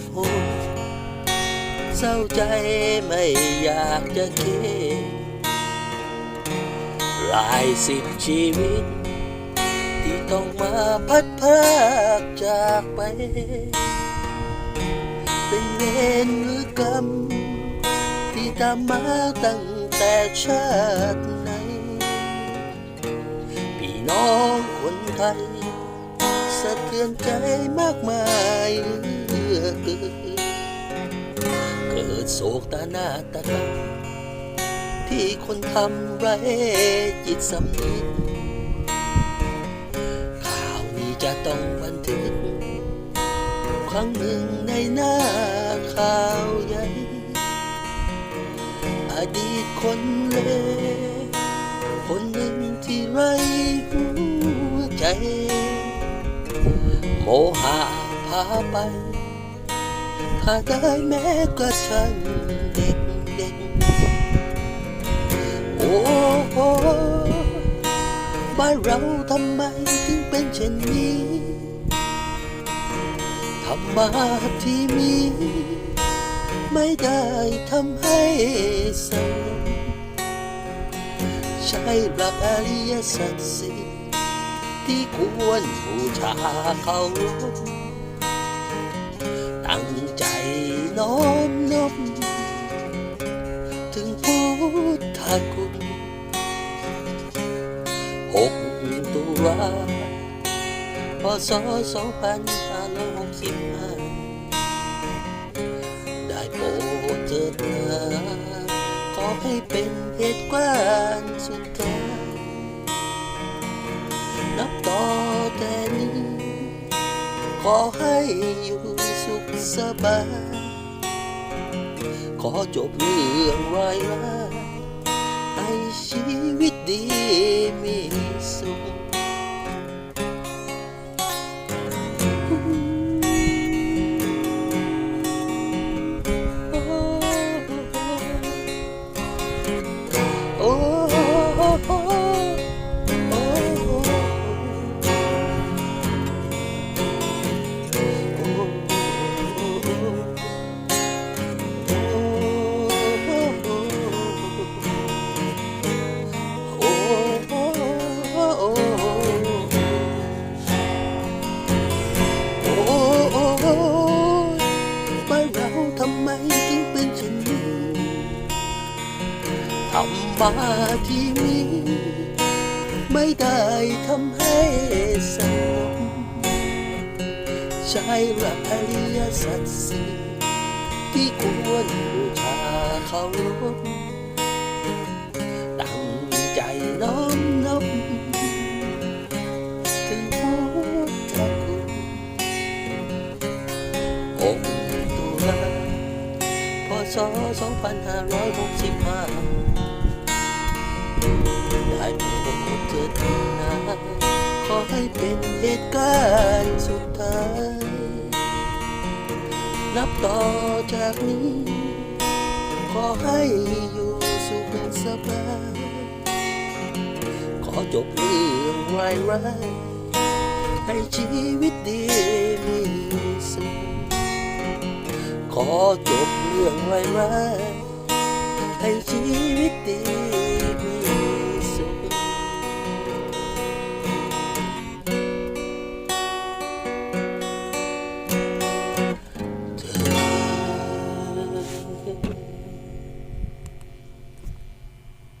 ดหูเศร้าใจไม่อยากจะคิดหลายสิบชีวิต ที่ต้องมาพัดพรากจากไป เป็นเวรหรือกรรม ที่ตามมาตั้งแต่ชาติไหน พี่น้องคนไทย สะเทือนใจมากมายเอเกินเกิดโศกตาหน้าตากรรมที่คนทำไรจิตสำนึกข่าวนี้จะต้องบันทึก ครั้งหนึ่งในหน้าข่าวใหญ่อดีตคนเลวคนหนึ่งที่ไรหัวใจ โมหะพาไป ถ้าได้แม้กระทั่งเด็กเด็กโอ้โหบ้านเราทำไมถึงเป็นเช่นนี้ทำมาที่มี ไม่ได้ทำให้สงบใช่หลักอริยสัจสี่ที่ควรบูชาเขา ตั้งใจน้อมนบถึงพุทธคุณหกตุลาพศสองพันห้าร้อยหกสิบห้าได้โปรดเถิดนาขอให้เป็นเหตุการณ์สุดท้าย อให้อยู่สุขสบาย ขอจบเรื่องร้ายร้ายให้ชีวิตดี รรมาที่นี้ ไม่ได้ทำให้สมใช้หลักอริยสัจสี่ที่ควรบูชาเคารพตั้งใจน้อมนบถึงพุทธคุณองค์ตุลาพศ2565 ได้โปรดเถิดนาขอให้เป็นเหตุการณ์สุดท้าย นับต่อจากนี้ ขอให้อยู่สุขสบาย ขอจบเรื่องร้ายร้ายให้ชีวิตดีมีสุข ขอจบเรื่องร้ายร้ายให้ชีวิตดี